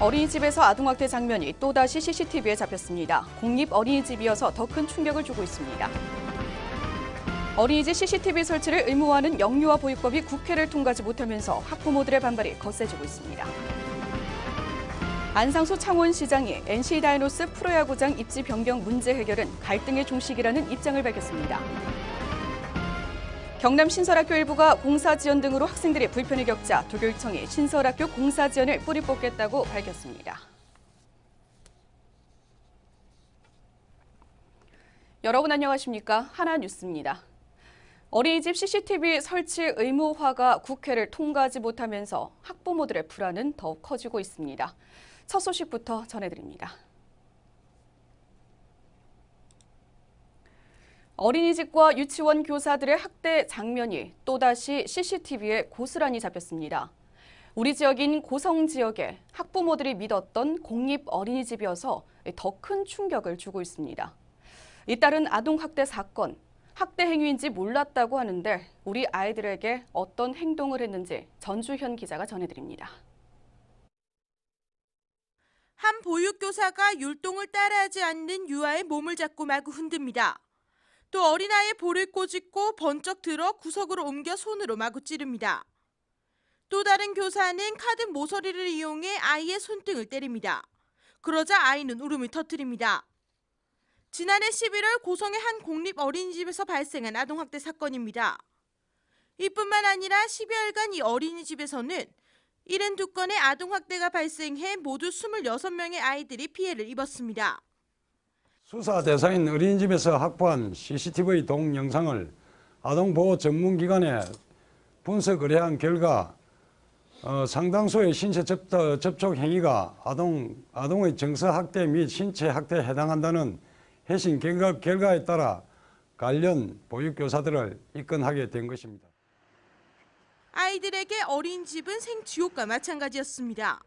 어린이집에서 아동학대 장면이 또다시 CCTV에 잡혔습니다. 공립 어린이집이어서 더 큰 충격을 주고 있습니다. 어린이집 CCTV 설치를 의무화하는 영유아 보육법이 국회를 통과하지 못하면서 학부모들의 반발이 거세지고 있습니다. 안상수 창원시장이 NC 다이노스 프로야구장 입지 변경 문제 해결은 갈등의 종식이라는 입장을 밝혔습니다. 경남 신설학교 일부가 공사 지연 등으로 학생들이 불편을 겪자 도교육청이 신설학교 공사 지연을 뿌리 뽑겠다고 밝혔습니다. 여러분 안녕하십니까? 하나뉴스입니다. 어린이집 CCTV 설치 의무화가 국회를 통과하지 못하면서 학부모들의 불안은 더욱 커지고 있습니다. 첫 소식부터 전해드립니다. 어린이집과 유치원 교사들의 학대 장면이 또다시 CCTV에 고스란히 잡혔습니다. 우리 지역인 고성 지역에 학부모들이 믿었던 공립 어린이집이어서 더 큰 충격을 주고 있습니다. 잇따른 아동학대 사건, 학대 행위인지 몰랐다고 하는데 우리 아이들에게 어떤 행동을 했는지 전주현 기자가 전해드립니다. 한 보육교사가 율동을 따라하지 않는 유아의 몸을 잡고 마구 흔듭니다. 또 어린아이의 볼을 꼬집고 번쩍 들어 구석으로 옮겨 손으로 마구 찌릅니다. 또 다른 교사는 카드 모서리를 이용해 아이의 손등을 때립니다. 그러자 아이는 울음을 터뜨립니다. 지난해 11월 고성의 한 공립 어린이집에서 발생한 아동학대 사건입니다. 이뿐만 아니라 10여일간 이 어린이집에서는 72건의 아동학대가 발생해 모두 26명의 아이들이 피해를 입었습니다. 수사 대상인 어린이집에서 확보한 CCTV 동영상을 아동보호 전문기관에 분석 의뢰한 결과 어, 상당수의 신체 접촉, 접촉 행위가 아동, 아동의 정서학대 및 신체학대에 해당한다는 해신 결과, 결과에 따라 관련 보육교사들을 입건하게 된 것입니다. 아이들에게 어린이집은 생지옥과 마찬가지였습니다.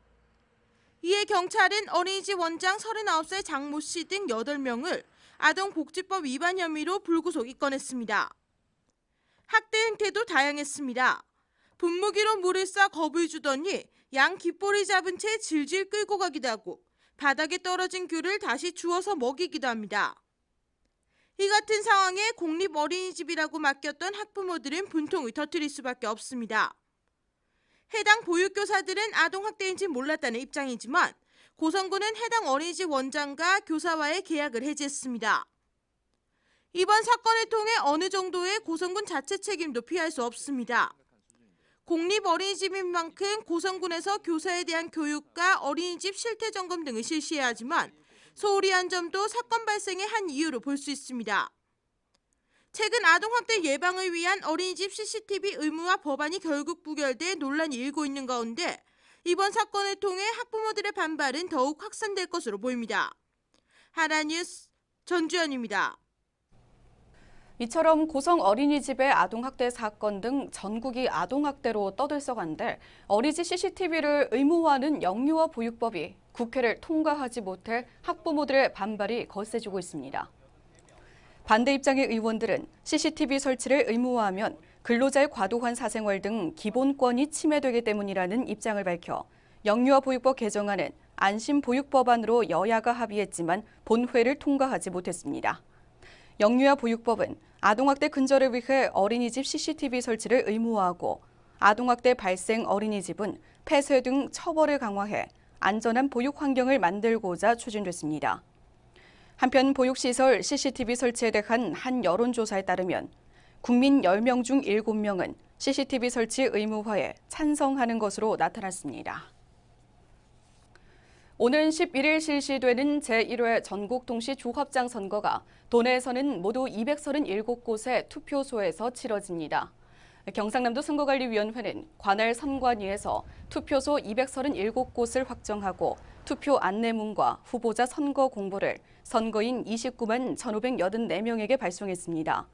이에 경찰은 어린이집 원장 39살 장모 씨 등 8명을 아동복지법 위반 혐의로 불구속 입건했습니다. 학대 행태도 다양했습니다. 분무기로 물을 쏴 겁을 주더니 양 귓볼을 잡은 채 질질 끌고 가기도 하고 바닥에 떨어진 귤을 다시 주워서 먹이기도 합니다. 이 같은 상황에 공립 어린이집이라고 맡겼던 학부모들은 분통을 터뜨릴 수밖에 없습니다. 해당 보육교사들은 아동학대인지 몰랐다는 입장이지만 고성군은 해당 어린이집 원장과 교사와의 계약을 해지했습니다. 이번 사건을 통해 어느 정도의 고성군 자체 책임도 피할 수 없습니다. 공립 어린이집인 만큼 고성군에서 교사에 대한 교육과 어린이집 실태 점검 등을 실시해야 하지만 소홀히 한 점도 사건 발생의 한 이유로 볼 수 있습니다. 최근 아동학대 예방을 위한 어린이집 CCTV 의무화 법안이 결국 부결돼 논란이 일고 있는 가운데 이번 사건을 통해 학부모들의 반발은 더욱 확산될 것으로 보입니다. 하나뉴스 전주현입니다. 이처럼 고성 어린이집의 아동학대 사건 등 전국이 아동학대로 떠들썩한데 어린이집 CCTV를 의무화하는 영유아 보육법이 국회를 통과하지 못해 학부모들의 반발이 거세지고 있습니다. 반대 입장의 의원들은 CCTV 설치를 의무화하면 근로자의 과도한 사생활 등 기본권이 침해되기 때문이라는 입장을 밝혀 영유아 보육법 개정안은 안심 보육 법안으로 여야가 합의했지만 본회를 통과하지 못했습니다. 영유아 보육법은 아동학대 근절을 위해 어린이집 CCTV 설치를 의무화하고 아동학대 발생 어린이집은 폐쇄 등 처벌을 강화해 안전한 보육 환경을 만들고자 추진됐습니다. 한편 보육시설 CCTV 설치에 대한 한 여론조사에 따르면 국민 10명 중 7명은 CCTV 설치 의무화에 찬성하는 것으로 나타났습니다. 오는 11일 실시되는 제1회 전국동시 조합장 선거가 도내에서는 모두 237곳의 투표소에서 치러집니다. 경상남도 선거관리위원회는 관할 선관위에서 투표소 237곳을 확정하고 투표 안내문과 후보자 선거 공보를 선거인 29만 1,584명에게 발송했습니다.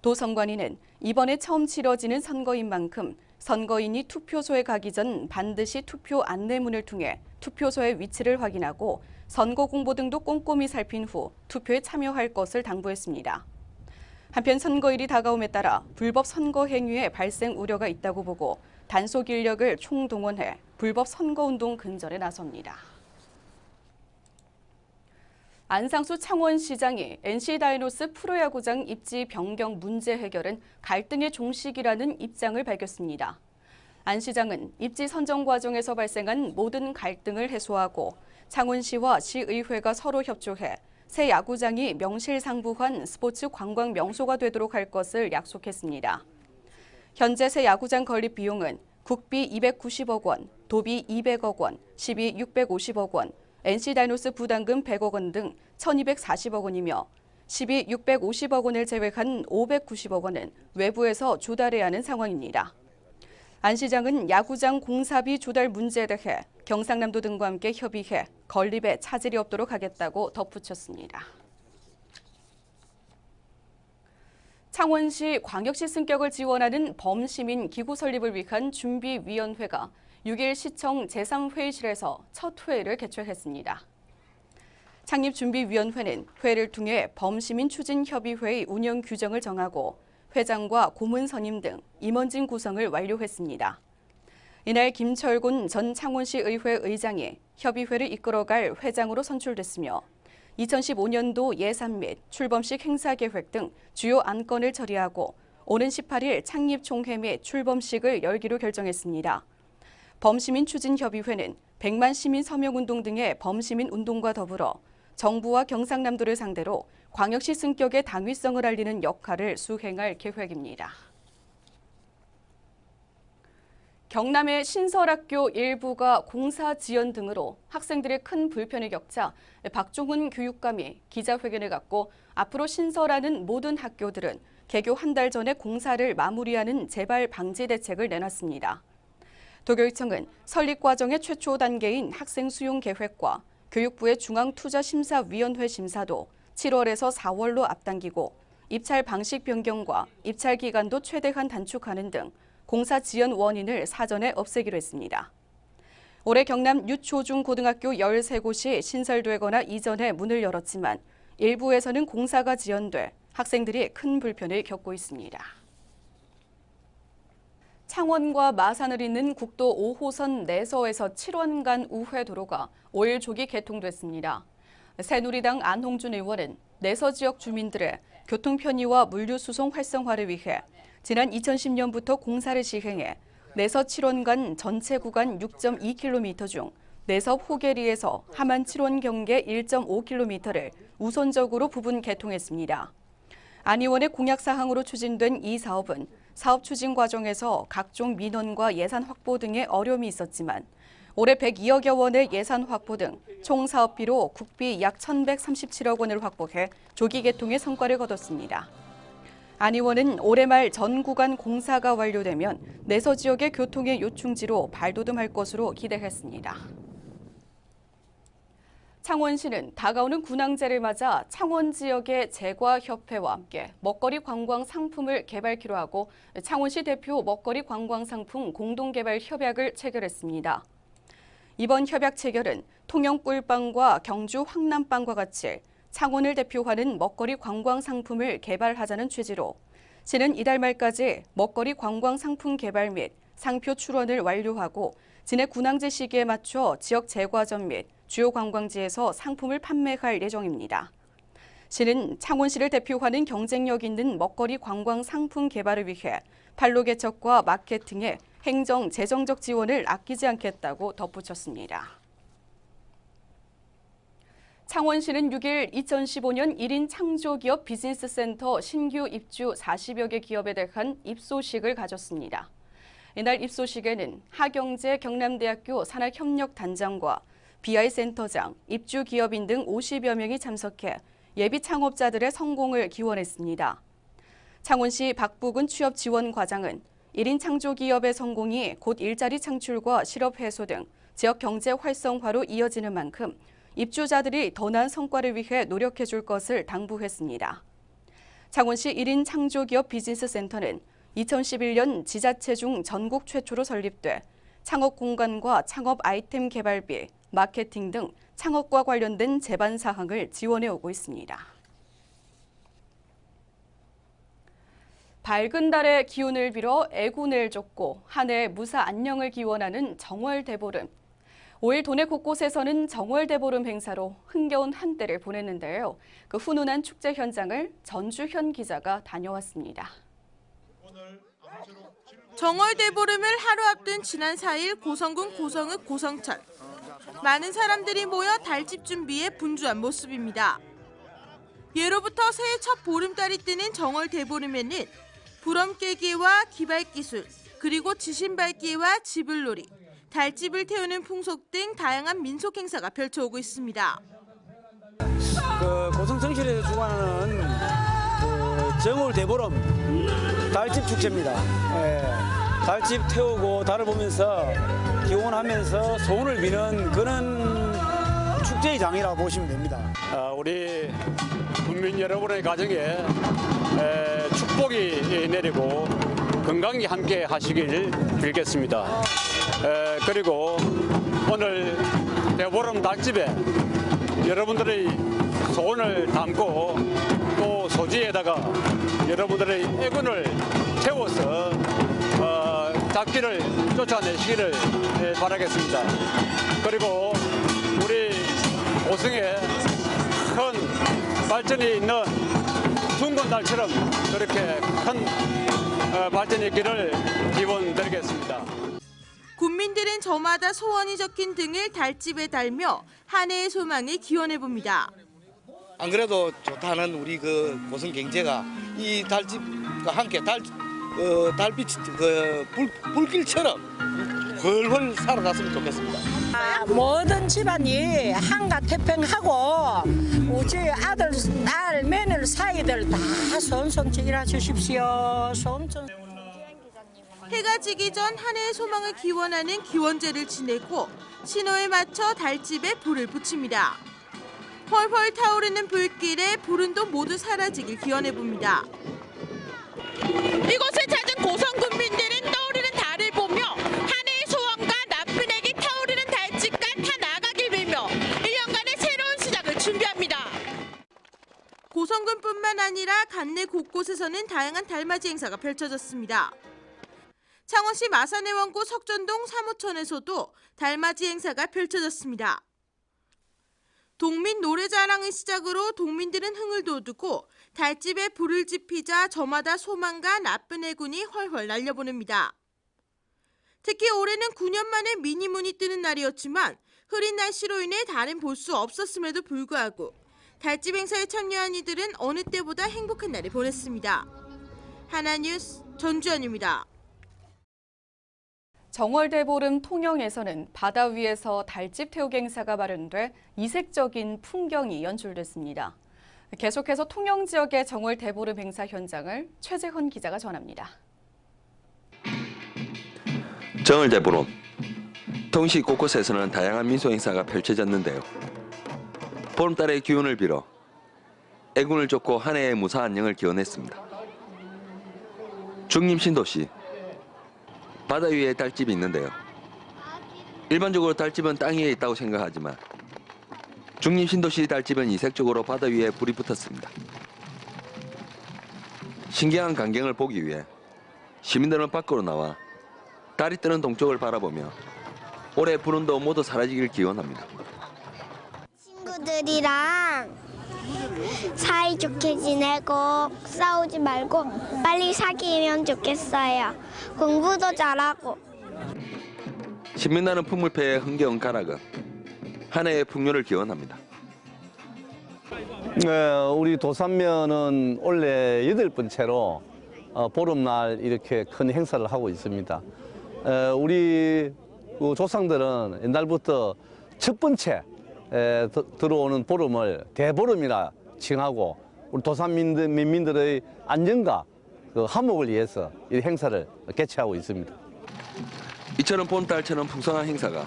도 선관위는 이번에 처음 치러지는 선거인 만큼 선거인이 투표소에 가기 전 반드시 투표 안내문을 통해 투표소의 위치를 확인하고 선거 공보 등도 꼼꼼히 살핀 후 투표에 참여할 것을 당부했습니다. 한편 선거일이 다가옴에 따라 불법 선거 행위의 발생 우려가 있다고 보고 단속 인력을 총동원해 불법 선거운동 근절에 나섭니다. 안상수 창원시장이 NC다이노스 프로야구장 입지 변경 문제 해결은 갈등의 종식이라는 입장을 밝혔습니다. 안 시장은 입지 선정 과정에서 발생한 모든 갈등을 해소하고 창원시와 시의회가 서로 협조해 새 야구장이 명실상부한 스포츠 관광 명소가 되도록 할 것을 약속했습니다. 현재 새 야구장 건립 비용은 국비 290억 원, 도비 200억 원, 시비 650억 원, NC다이노스 부담금 100억 원 등 1240억 원이며 시비 650억 원을 제외한 590억 원은 외부에서 조달해야 하는 상황입니다. 안 시장은 야구장 공사비 조달 문제에 대해 경상남도 등과 함께 협의해 건립에 차질이 없도록 하겠다고 덧붙였습니다. 창원시 광역시 승격을 지원하는 범시민 기구 설립을 위한 준비위원회가 6일 시청 제3회의실에서 첫 회의를 개최했습니다. 창립준비위원회는 회의를 통해 범시민 추진협의회의 운영 규정을 정하고 회장과 고문 선임 등 임원진 구성을 완료했습니다. 이날 김철곤 전 창원시 의회 의장이 협의회를 이끌어갈 회장으로 선출됐으며 2015년도 예산 및 출범식 행사 계획 등 주요 안건을 처리하고 오는 18일 창립 총회 및 출범식을 열기로 결정했습니다. 범시민 추진협의회는 100만 시민 서명운동 등의 범시민 운동과 더불어 정부와 경상남도를 상대로 광역시 승격의 당위성을 알리는 역할을 수행할 계획입니다. 경남의 신설학교 일부가 공사 지연 등으로 학생들의 큰 불편을 겪자 박종훈 교육감이 기자회견을 갖고 앞으로 신설하는 모든 학교들은 개교 한 달 전에 공사를 마무리하는 재발 방지 대책을 내놨습니다. 도교육청은 설립 과정의 최초 단계인 학생 수용 계획과 교육부의 중앙투자심사위원회 심사도 7월에서 4월로 앞당기고 입찰 방식 변경과 입찰 기간도 최대한 단축하는 등 공사 지연 원인을 사전에 없애기로 했습니다. 올해 경남 유초중 고등학교 13곳이 신설되거나 이전에 문을 열었지만 일부에서는 공사가 지연돼 학생들이 큰 불편을 겪고 있습니다. 창원과 마산을 잇는 국도 5호선 내서에서 7원간 우회 도로가 5일 조기 개통됐습니다. 새누리당 안홍준 의원은 내서 지역 주민들의 교통 편의와 물류 수송 활성화를 위해 지난 2010년부터 공사를 시행해 내서 7원간 전체 구간 6.2km 중 내섭 호계리에서 하만 7원 경계 1.5km를 우선적으로 부분 개통했습니다. 안 의원의 공약 사항으로 추진된 이 사업은 사업 추진 과정에서 각종 민원과 예산 확보 등의 어려움이 있었지만 올해 102억여 원의 예산 확보 등 총 사업비로 국비 약 1,137억 원을 확보해 조기 개통의 성과를 거뒀습니다. 안 의원은 올해 말 전 구간 공사가 완료되면 내서 지역의 교통의 요충지로 발돋움할 것으로 기대했습니다. 창원시는 다가오는 군항제를 맞아 창원 지역의 제과협회와 함께 먹거리 관광 상품을 개발키로 하고 창원시 대표 먹거리 관광 상품 공동개발 협약을 체결했습니다. 이번 협약 체결은 통영 꿀빵과 경주 황남빵과 같이 창원을 대표하는 먹거리 관광 상품을 개발하자는 취지로 시는 이달 말까지 먹거리 관광 상품 개발 및 상표 출원을 완료하고 진해 군항제 시기에 맞춰 지역 제과점 및 주요 관광지에서 상품을 판매할 예정입니다. 시는 창원시를 대표하는 경쟁력 있는 먹거리 관광 상품 개발을 위해 판로 개척과 마케팅에 행정, 재정적 지원을 아끼지 않겠다고 덧붙였습니다. 창원시는 6일 2015년 1인 창조기업 비즈니스센터 신규 입주 40여 개 기업에 대한 입소식을 가졌습니다. 이날 입소식에는 하경재 경남대학교 산학협력단장과 BI센터장, 입주기업인 등 50여 명이 참석해 예비 창업자들의 성공을 기원했습니다. 창원시 박부근 취업지원과장은 1인 창조기업의 성공이 곧 일자리 창출과 실업 해소 등 지역 경제 활성화로 이어지는 만큼 입주자들이 더 나은 성과를 위해 노력해 줄 것을 당부했습니다. 창원시 1인 창조기업 비즈니스 센터는 2011년 지자체 중 전국 최초로 설립돼 창업 공간과 창업 아이템 개발비, 마케팅 등 창업과 관련된 제반 사항을 지원해 오고 있습니다. 밝은 달의 기운을 빌어 애군을 쫓고 한 해 무사 안녕을 기원하는 정월대보름. 5일 도내 곳곳에서는 정월대보름 행사로 흥겨운 한때를 보냈는데요. 그 훈훈한 축제 현장을 전주현 기자가 다녀왔습니다. 정월대보름을 하루 앞둔 지난 4일 고성군 고성읍 고성천. 많은 사람들이 모여 달집 준비에 분주한 모습입니다. 예로부터 새해 첫 보름달이 뜨는 정월대보름에는 부럼 깨기와 기발 기술, 그리고 지신 밟기와 지불놀이, 달집을 태우는 풍속 등 다양한 민속 행사가 펼쳐오고 있습니다. 그 고성성실에서 주관하는 그 정월 대보름 달집 축제입니다. 예, 달집 태우고 달을 보면서 기원하면서 소원을 비는 그런 축제의 장이라고 보시면 됩니다. 아, 우리 국민 여러분의 가정에 에, 축복이 내리고 건강히 함께 하시길 빌겠습니다. 에, 그리고 오늘 대보름 닭집에 여러분들의 소원을 담고 또 소지에다가 여러분들의 애군을 태워서 어, 닭기를 쫓아내시기를 에, 바라겠습니다. 그리고 우리 오승에 큰 발전이 있는 둥근 달처럼 그렇게 큰 어, 발전이 있기를 기원드리겠습니다. 국민들은 저마다 소원이 적힌 등을 달집에 달며 한 해의 소망을 기원해 봅니다. 안 그래도 좋다는 우리 그 고성 경제가 이 달집과 함께 달 어, 달빛 그 불, 불길처럼 훨훨 살아갔으면 좋겠습니다. 아, 모든 집안이 한가 태평하고 우리 아들, 딸, 사이들 다 손손 일해 주십시오. 손손. 해가 지기 전 한 해의 소망을 기원하는 기원제를 지내고 신호에 맞춰 달집에 불을 붙입니다. 펄펄 타오르는 불길에 불운도 모두 사라지길 기원해 봅니다. 이곳을 찾은 고성 성군뿐만 아니라 간내 곳곳에서는 다양한 달맞이 행사가 펼쳐졌습니다. 창원시 마산의 원구 석전동 사무천에서도 달맞이 행사가 펼쳐졌습니다. 동민 노래자랑을 시작으로 동민들은 흥을 돋우고 달집에 불을 지피자 저마다 소망과 나쁜 해군이 훨훨 날려보냅니다. 특히 올해는 9년 만에 미니문이 뜨는 날이었지만 흐린 날씨로 인해 달은 볼 수 없었음에도 불구하고 달집 행사에 참여한 이들은 어느 때보다 행복한 날을 보냈습니다. 하나뉴스 전주현입니다. 정월대 보름 통영에서는 바다 위에서 달집 태우기 행사가 마련돼 이색적인 풍경이 연출됐습니다. 계속해서 통영 지역의 정월 대보름 행사 현장을 최재헌 기자가 전합니다. 정월 대보름 통시 곳곳에서는 다양한 민속 행사가 펼쳐졌는데요. 보름달의 기운을 빌어 애군을 쫓고 한 해의 무사 안녕을 기원했습니다. 중림 신도시 바다 위에 달집이 있는데요. 일반적으로 달집은 땅 위에 있다고 생각하지만 중림 신도시 달집은 이색적으로 바다 위에 불이 붙었습니다. 신기한 광경을 보기 위해 시민들은 밖으로 나와 달이 뜨는 동쪽을 바라보며 올해 불운도 모두 사라지길 기원합니다. 친구들이랑 사이좋게 지내고 싸우지 말고 빨리 사귀면 좋겠어요. 공부도 잘하고. 신명나는 풍물패의 흥겨운 가락은 한 해의 풍요를 기원합니다. 어, 우리 도산면은 올해 여덟 번째로 어, 보름날 이렇게 큰 행사를 하고 있습니다. 어, 우리 그 조상들은 옛날부터 첫 번째 들어오는 보름을 대보름이라 칭하고 우리 도산민들 민민들의 안전과 그 화목을 위해서 이 행사를 개최하고 있습니다. 이처럼 봄달처럼 풍성한 행사가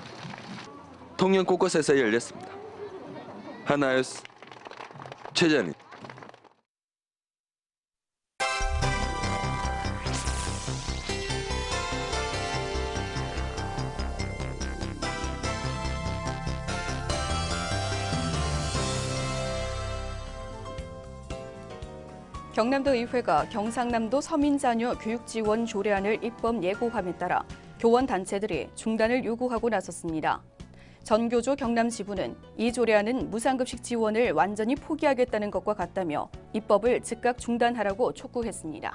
통영 곳곳에서 열렸습니다. 하나였스 최전희 경남도 의회가 경상남도 서민 자녀 교육 지원 조례안을 입법 예고함에 따라 교원 단체들이 중단을 요구하고 나섰습니다. 전교조 경남 지부는 이 조례안은 무상급식 지원을 완전히 포기하겠다는 것과 같다며 입법을 즉각 중단하라고 촉구했습니다.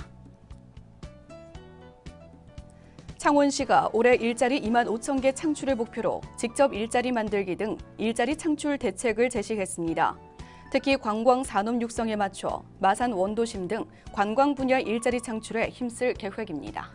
창원시가 올해 일자리 2만 5천 개 창출을 목표로 직접 일자리 만들기 등 일자리 창출 대책을 제시했습니다. 특히 관광 산업 육성에 맞춰 마산 원도심 등 관광 분야 일자리 창출에 힘쓸 계획입니다.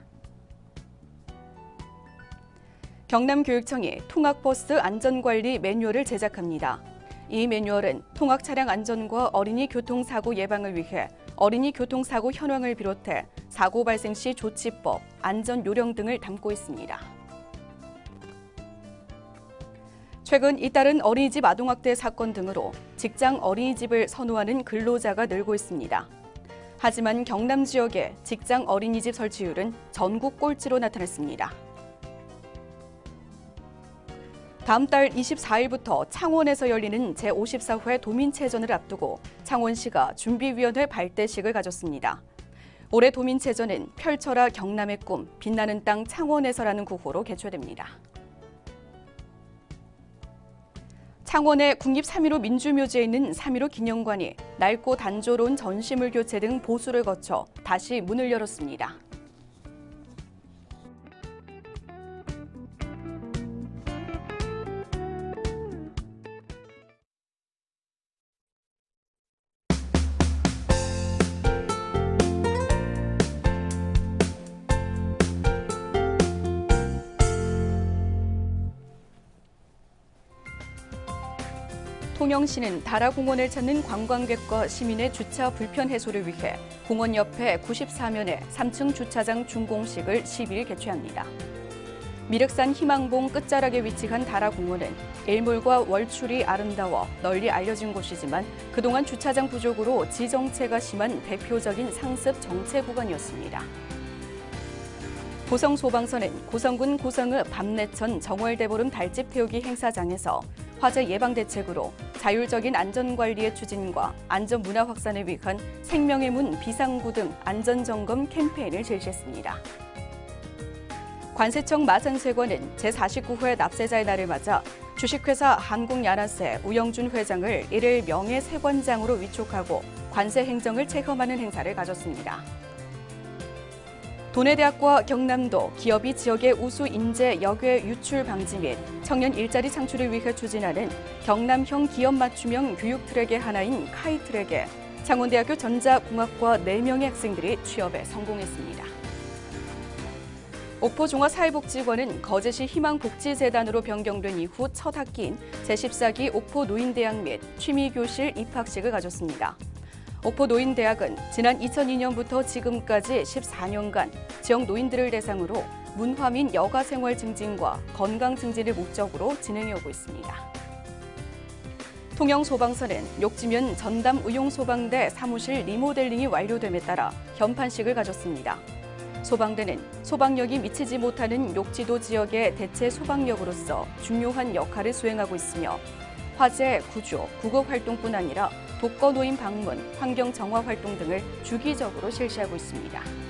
경남교육청이 통학버스 안전관리 매뉴얼을 제작합니다. 이 매뉴얼은 통학 차량 안전과 어린이 교통사고 예방을 위해 어린이 교통사고 현황을 비롯해 사고 발생 시 조치법, 안전 요령 등을 담고 있습니다. 최근 잇따른 어린이집 아동학대 사건 등으로 직장 어린이집을 선호하는 근로자가 늘고 있습니다. 하지만 경남 지역의 직장 어린이집 설치율은 전국 꼴찌로 나타났습니다. 다음 달 24일부터 창원에서 열리는 제54회 도민체전을 앞두고 창원시가 준비위원회 발대식을 가졌습니다. 올해 도민체전은 펼쳐라 경남의 꿈, 빛나는 땅 창원에서라는 구호로 개최됩니다. 창원의 국립 3.15 민주묘지에 있는 3.15 기념관이 낡고 단조로운 전시물 교체 등 보수를 거쳐 다시 문을 열었습니다. 통영시는 다라공원을 찾는 관광객과 시민의 주차 불편 해소를 위해 공원 옆에 94면의 3층 주차장 준공식을 10일 개최합니다. 미륵산 희망봉 끝자락에 위치한 다라공원은 일몰과 월출이 아름다워 널리 알려진 곳이지만 그동안 주차장 부족으로 지정체가 심한 대표적인 상습 정체 구간이었습니다. 고성소방서는 고성군 고성읍 밤내천 정월대보름 달집 태우기 행사장에서 화재 예방 대책으로 자율적인 안전관리의 추진과 안전 문화 확산을 위한 생명의 문 비상구 등 안전점검 캠페인을 실시했습니다. 관세청 마산세관은 제49회 납세자의 날을 맞아 주식회사 한국야나세 우영준 회장을 이를 명예세관장으로 위촉하고 관세 행정을 체험하는 행사를 가졌습니다. 도내대학과 경남도 기업이 지역의 우수 인재 역외 유출 방지 및 청년 일자리 창출을 위해 추진하는 경남형 기업 맞춤형 교육 트랙의 하나인 카이 트랙에 창원대학교 전자공학과 4명의 학생들이 취업에 성공했습니다. 옥포종합사회복지관은 거제시 희망복지재단으로 변경된 이후 첫 학기인 제14기 옥포 노인대학 및 취미교실 입학식을 가졌습니다. 옥포 노인대학은 지난 2002년부터 지금까지 14년간 지역 노인들을 대상으로 문화 및 여가 생활 증진과 건강 증진을 목적으로 진행해 오고 있습니다. 통영 소방서는 욕지면 전담 의용 소방대 사무실 리모델링이 완료됨에 따라 현판식을 가졌습니다. 소방대는 소방력이 미치지 못하는 욕지도 지역의 대체 소방력으로서 중요한 역할을 수행하고 있으며 화재, 구조, 구급 활동뿐 아니라 독거노인 방문, 환경 정화 활동 등을 주기적으로 실시하고 있습니다.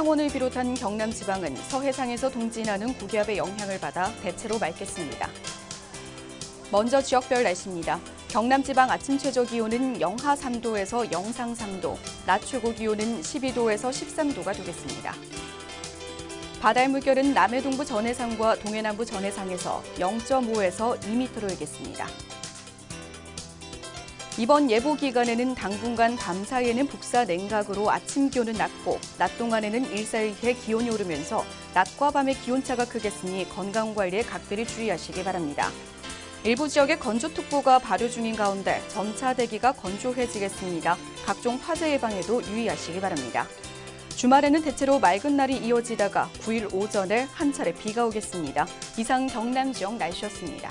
창원을 비롯한 경남 지방은 서해상에서 동진하는 고기압의 영향을 받아 대체로 맑겠습니다. 먼저 지역별 날씨입니다. 경남 지방 아침 최저 기온은 영하 3도에서 영상 3도, 낮 최고 기온은 12도에서 13도가 되겠습니다. 바다의 물결은 남해 동부 전해상과 동해남부 전해상에서 0.5에서 2m로 일겠습니다. 이번 예보 기간에는 당분간 밤 사이에는 북사 냉각으로 아침 기온은 낮고 낮 동안에는 일사일해 기온이 오르면서 낮과 밤의 기온차가 크겠으니 건강 관리에 각별히 주의하시기 바랍니다. 일부 지역에 건조특보가 발효 중인 가운데 점차 대기가 건조해지겠습니다. 각종 화재 예방에도 유의하시기 바랍니다. 주말에는 대체로 맑은 날이 이어지다가 9일 오전에 한 차례 비가 오겠습니다. 이상 경남 지역 날씨였습니다.